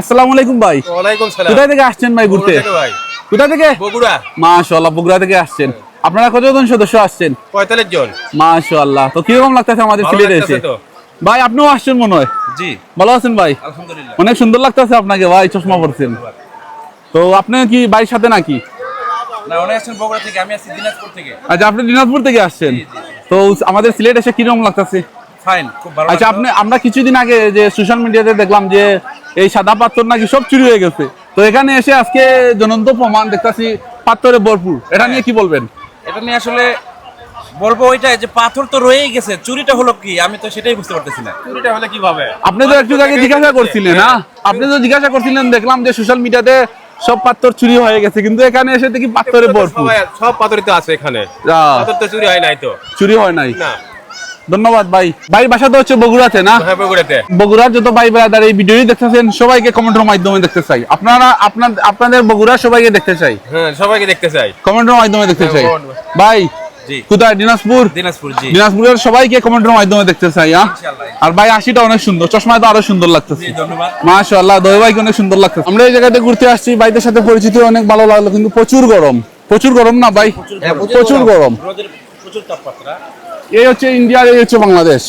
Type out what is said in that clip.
আসসালামু আলাইকুম ভাই। ওয়ালাইকুম সালাম। কোথায় থেকে আসছেন ভাই ঘুরতে? কোথা থেকে? বগুড়া। মাশাআল্লাহ বগুড়া থেকে আসছেন। আপনারা কতজন সদস্য আসছেন? পঁয়তাল্লিশ জন। মাশাআল্লাহ তো কীরকম লাগতেছে আমাদের সিলেটে এসে ভাই আপনিও আসছেন মনে হয়? জি। ভালো আছেন ভাই? আলহামদুলিল্লাহ। অনেক সুন্দর লাগতেছে আপনাকে ভাই চশমা পরছেন। তো আপনি কি ভাইয়ের সাথে নাকি? না অনেক আসছেন বগুড়া থেকে আমি আসছি দিনাজপুর থেকে। আচ্ছা আপনি দিনাজপুর থেকে আসছেন? তো আমাদের সিলেট এসে কীরকম লাগতেছে? ফাইন খুব ভালো আচ্ছা আপনি আমরা কিছুদিন আগে যে সোশ্যাল মিডিয়াতে দেখলাম যে এই সাদা পাথর নাকি সব চুরি হয়ে গেছে। তো এখানে এসে আজকে জনন্ত প্রমাণ দেখতাছি পাথরে ভরপুর। এটা নিয়ে কি বলবেন? এটা নিয়ে আসলে বলব ওইটাই যে পাথর তো রয়েই গেছে চুরিটা হলো কি? আমি তো সেটাই বুঝতে পারতেছি না। চুরিটা হলে কীভাবে আপনি তো একটু আগে জিজ্ঞাসা করছিলেন হ্যাঁ। আপনি তো জিজ্ঞাসা করছিলেন দেখলাম যে সোশ্যাল মিডিয়াতে সব পাথর চুরি হয়ে গেছে কিন্তু এখানে এসে দেখি পাথরে ভরপুর। সব পাথরিত আছে এখানে। পাথর তো চুরি হয় নাই তো। চুরি হয় নাই। না। ধন্যবাদ ভাই। ভাই বাসা তো হচ্ছে বগুড়াতে না? হ্যাঁ বগুড়াতে। বগুড়ার যত ভাই ব্রাদার এই ভিডিওই দেখতেছেন সবাইকে কমেন্টের মাধ্যমে দেখতে চাই। আপনারা আপনার আপনাদের বগুড়া সবাইকে দেখতে চাই। হ্যাঁ সবাইকে দেখতে চাই। কমেন্টের মাধ্যমে দেখতে চাই। হ্যাঁ, ভাই কোথায়? দিনাজপুর? দিনাজপুর জি। দিনাজপুরের সবাইকে কমেন্টের মাধ্যমে দেখতে চাই হ্যাঁ? আর ভাই আশিটা অনেক সুন্দর। চশমায় তো আরও সুন্দর লাগতেছে। মাশাআল্লাহ দই অনেক সুন্দর লাগতেছে। আমরা এই জায়গাতে ঘুরতে আসছি ভাইদের সাথে পরিচিত অনেক ভালো লাগল কিন্তু প্রচুর গরম। প্রচুর গরম না ভাই? প্রচুর গরম। প্রচুর তাপমাত্রা। এই হচ্ছে ইন্ডিয়া এই হচ্ছে বাংলাদেশ।